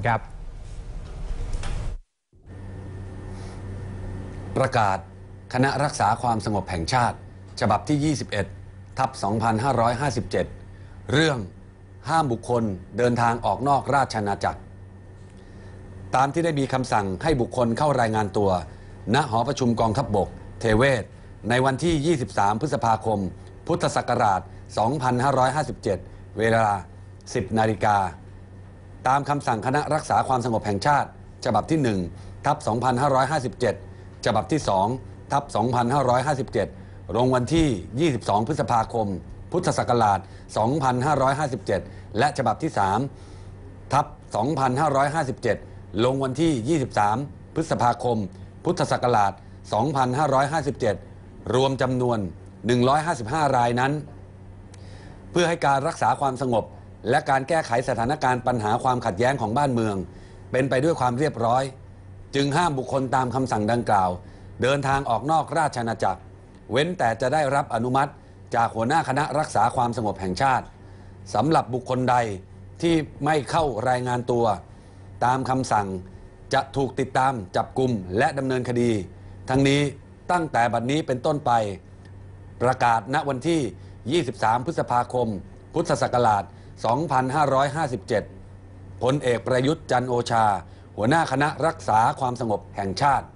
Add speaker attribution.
Speaker 1: นะครับ
Speaker 2: ประกาศคณะรักษาความสงบแห่งชาติ ฉบับที่ 21 ทับ 2557 เรื่องห้ามบุคคลเดินทางออกนอกราชอาณาจักร ตามที่ได้มีคำสั่งให้บุคคลเข้ารายงานตัว ณหอประชุมกองทัพบบก เทเวศ ในวันที่ 23 พฤษภาคม พุทธศักราช 2557 เวลา 10 นาฬิกา ตามคำสั่งคณะรักษาความสงบแห่งชาติ ฉบับที่1ทับ2557 ฉบับที่2ทับ2557 ลงวันที่ 22 พฤษภาคม พุทธศักราช 2557 และฉบับที่3ทับ2557 ลงวันที่ 23 พฤษภาคม พุทธศักราช 2557 รวมจำนวน 155 รายนั้น เพื่อให้การรักษาความสงบ และการแก้ไขสถานการณ์ปัญหาความขัดแย้งของบ้านเมือง เป็นไปด้วยความเรียบร้อย จึงห้ามบุคคลตามคำสั่งดังกล่าว เดินทางออกนอกราชอาณาจักร เว้นแต่จะได้รับอนุมัติจากหัวหน้าคณะรักษาความสงบแห่งชาติสำหรับบุคคลใดที่ไม่เข้ารายงานตัว ตามคำสั่งจะถูกติดตามจับกลุ่มและดำเนินคดี ทั้งนี้ตั้งแต่บัดนี้เป็นต้นไป ประกาศณวันที่ 23 พฤษภาคม พุทธศักราช2557 พลเอกประยุทธ์จันโอชา หัวหน้าคณะรักษาความสงบแห่งชาติ